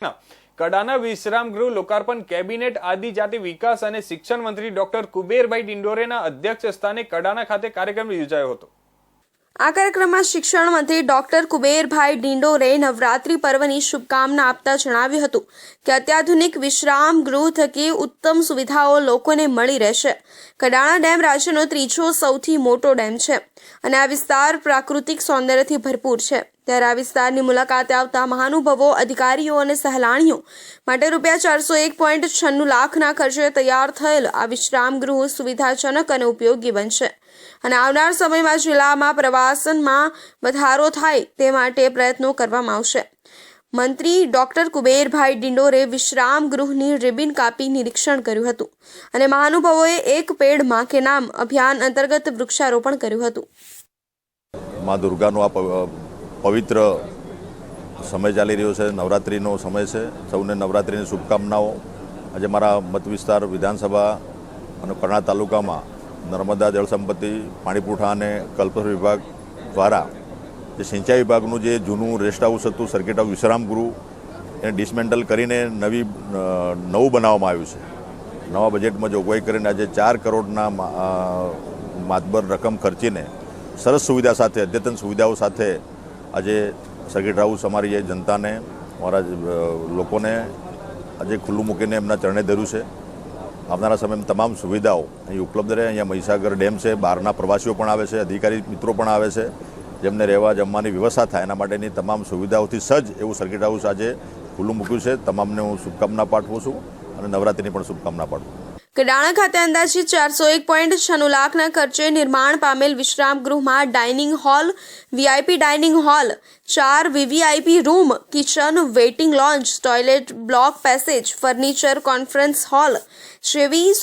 કડાના વિશ્રામ ગૃહ લોકાર્પણ કેબિનેટ આદિજાતિ વિકાસ અને શિક્ષણ મંત્રી ડોક્ટર કુબેરભાઈ ડિંડોરેના અધ્યક્ષ સ્થાને કડાના ખાતે કાર્યક્રમ યોજાયો હતો. આ કાર્યક્રમમાં શિક્ષણ મંત્રી ડોક્ટર કુબેરભાઈ ડિંડોરે નવરાત્રી પર્વની શુભકામના આપતા જણાવ્યું હતું કે અત્યાધુનિક વિશ્રામ ગૃહ થકી ઉત્તમ સુવિધાઓ લોકોને મળી રહેશે. કડાણા ડેમ રાજ્યનો ત્રીજો સૌથી મોટો ડેમ છે અને આ વિસ્તાર પ્રાકૃતિક સૌંદર્યથી ભરપૂર છે. ત્યારે આ વિસ્તારની મુલાકાતે આવતા મહાનુભવો, અધિકારીઓ અને સહેલાણીઓ માટે રૂપિયા ચારસો એક પોઈન્ટ છન્નું લાખના ખર્ચે તૈયાર થયેલ આ વિશ્રામ ગૃહ સુવિધાજનક અને ઉપયોગી બનશે. અને આવનાર સમયમાં જિલ્લામાં પ્રવાસનમાં વધારો થાય તે માટે પ્રયત્નો કરવામાં આવશે. મંત્રી ડોક્ટર કુબેરભાઈ ડિંડોરે વિશ્રામ ગૃહની રિબિન કાપી નિરીક્ષણ કર્યું હતું અને મહાનુભાવોએ એક પેડમાં કે નામ અભિયાન અંતર્ગત વૃક્ષારોપણ કર્યું હતું. મા દુર્ગાનો આ પવિત્ર સમય ચાલી રહ્યો છે, નવરાત્રિનો સમય છે. સૌને નવરાત્રિની શુભકામનાઓ. આજે મારા મત વિસ્તાર વિધાનસભા અને કરણા તાલુકામાં નર્મદા જળસંપત્તિ પાણી પુરવઠા અને કલ્પસર વિભાગ દ્વારા જે સિંચાઈ વિભાગનું જે જૂનું રેસ્ટ હાઉસ હતું, સર્કિટ હાઉસ વિશ્રામગૃહ એને ડિસમેન્ટલ કરીને નવી નવું બનાવવામાં આવ્યું છે. નવા બજેટમાં જોગવાઈ કરીને આજે ચાર કરોડના માતબર રકમ ખર્ચીને સરસ સુવિધા સાથે, અદ્યતન સુવિધાઓ સાથે આજે સર્કિટ હાઉસ અમારી જનતાને, અમારા લોકોને આજે ખુલ્લું મૂકીને એમના ચરણે ધર્યું છે. આવનારા સમયમાં તમામ સુવિધાઓ અહીં ઉપલબ્ધ રહે. અહીંયા મહીસાગર ડેમ છે, બહારના પ્રવાસીઓ પણ આવે છે, અધિકારી મિત્રો પણ આવે છે, જેમને રહેવા જમવાની વ્યવસ્થા થાય એના માટેની તમામ સુવિધાઓથી સજ્જ એવું સર્કિટ હાઉસ આજે ખુલ્લું મૂક્યું છે. તમામને હું શુભકામના પાઠવું છું અને નવરાત્રિની પણ શુભકામના પાઠવું કડાણા ખાતે અંદાજે ચારસો એક પોઈન્ટ છન્નું લાખના ખર્ચે નિર્માણ પામેલ વિશ્રામ ગૃહમાં dining hall, VIP dining hall, ચાર VVIP room, kitchen, waiting lounge, toilet block, passage, furniture, conference hall જેવી